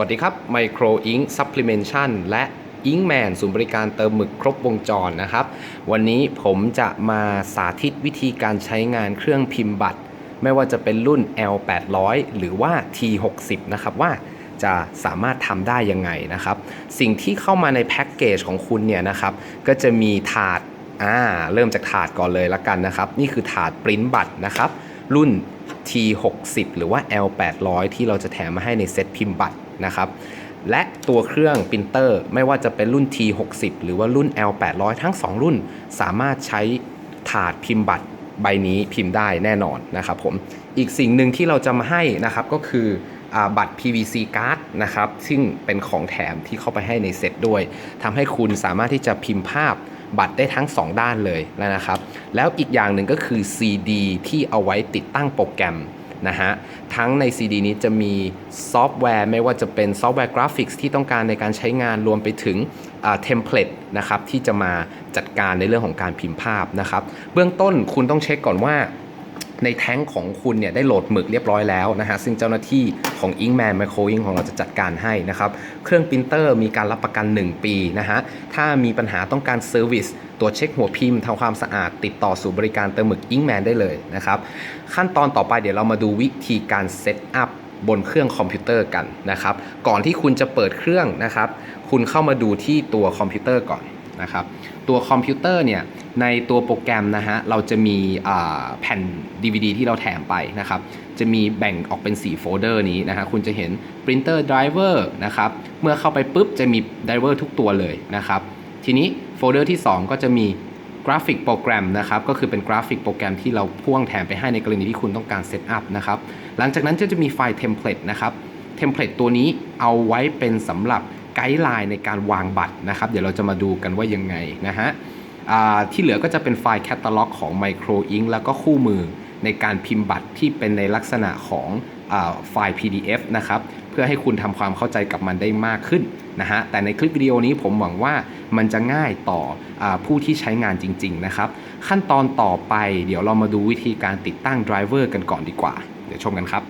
วัสดีครับ Micro Ink Supplementation และ Inkman ศูนย์บริการเติมหมึกครบวงจรนะครับ วันนี้ผมจะมาสาธิตวิธีการใช้งานเครื่องพิมพ์บัตร ไม่ว่าจะเป็นรุ่น L800 หรือว่า T60 นะครับว่าจะสามารถทำได้ยังไงนะครับ สิ่งที่เข้ามาในแพ็กเกจของคุณเนี่ยนะครับ ก็จะมีถาดอ่าเริ่มจากถาดก่อนเลยละกันนะครับ นี่คือถาดปริ้นบัตรนะครับ รุ่น T60 หรือว่า L800 ที่เราจะแถมมาให้ในเซตพิมพ์บัตรนะครับและตัวเครื่องปรินเตอร์ไม่ว่าจะเป็นรุ่น T60 หรือว่ารุ่น L800 ทั้ง 2 รุ่น สามารถใช้ถาดพิมพ์บัตรใบนี้พิมพ์ได้แน่นอนนะครับผมอีกสิ่งหนึ่งที่เราจะมาให้นะครับก็คืออบัตร PVC card นะครับซึ่งเป็นของแถมที่เข้าไปให้ในเซตด้วยทำให้คุณสามารถที่จะพิมพ์ภาพ บัตรได้ทั้ง 2 ด้านเลยนะครับ แล้วอีกอย่างหนึ่งก็คือ CD ที่เอาไว้ติดตั้งโปรแกรมนะฮะทั้งใน CD นี้จะมีซอฟต์แวร์ ไม่ว่าจะเป็นซอฟต์แวร์กราฟิกที่ต้องการในการใช้งานรวมไปถึงเทมเพลตนะครับที่จะมาจัดการในเรื่องของการพิมพ์ภาพนะครับ เบื้องต้นคุณต้องเช็คก่อนว่า ในแท้งของคุณเนี่ยได้โหลดหมึกเรียบร้อยแล้วนะฮะซึ่งเจ้าหน้าที่ของ Inkman Micro Ink ของเราจะจัดการให้นะครับเครื่องปรินเตอร์มีการรับประกัน 1 ปีนะฮะถ้ามีปัญหาต้องการเซอร์วิสตรวจเช็คหัวพิมพ์ทำความสะอาดติดต่อสู่บริการเติมหมึก Inkman ได้เลยนะครับขั้นตอนต่อไปเดี๋ยวเรามาดูวิธีการเซตอัพบนเครื่องคอมพิวเตอร์กันนะครับ ก่อนที่คุณจะเปิดเครื่องนะครับ คุณเข้ามาดูที่ตัวคอมพิวเตอร์ก่อนนะครับ ตัวคอมพิวเตอร์เนี่ย ในตัวโปรแกรมนะฮะเราจะมีแผ่น DVD ที่เราแถมไปนะครับจะมีแบ่งออกเป็น 4 โฟลเดอร์นี้นะฮะคุณจะเห็น Printer Driver นะครับเมื่อเข้าไปปุ๊บจะมี Driver ทุกตัวเลยนะครับทีนี้โฟลเดอร์ที่ 2 ก็จะมีกราฟิกโปรแกรมนะครับก็คือเป็นกราฟิกโปรแกรมที่เราพ่วงแถมไปให้ในกรณีที่คุณต้องการเซตอัพนะครับหลังจากนั้นก็จะมีไฟล์เทมเพลตนะครับเทมเพลตตัวนี้เอาไว้เป็นสำหรับไกด์ไลน์ในการวางบัตรนะครับ เดี๋ยวเราจะมาดูกันว่ายังไงนะฮะ ที่เหลือก็จะเป็นไฟล์แคตตาล็อกของ Micro Ink แล้วก็คู่มือในการพิมพ์บัตรที่เป็นในลักษณะของอไฟล์ PDF นะครับเพื่อให้คุณทำความเข้าใจกับมันได้มากขึ้นนะฮะแต่ในคลิปวิดีโอนี้ผมหวังว่ามันจะง่ายต่ออผู้ที่ใช้งานจริง ๆ นะครับ ขั้นตอนต่อไปเดี๋ยวเรามาดูวิธีการติดตั้งไดรเวอร์กันก่อนดีกว่า เดี๋ยวชมกันครับ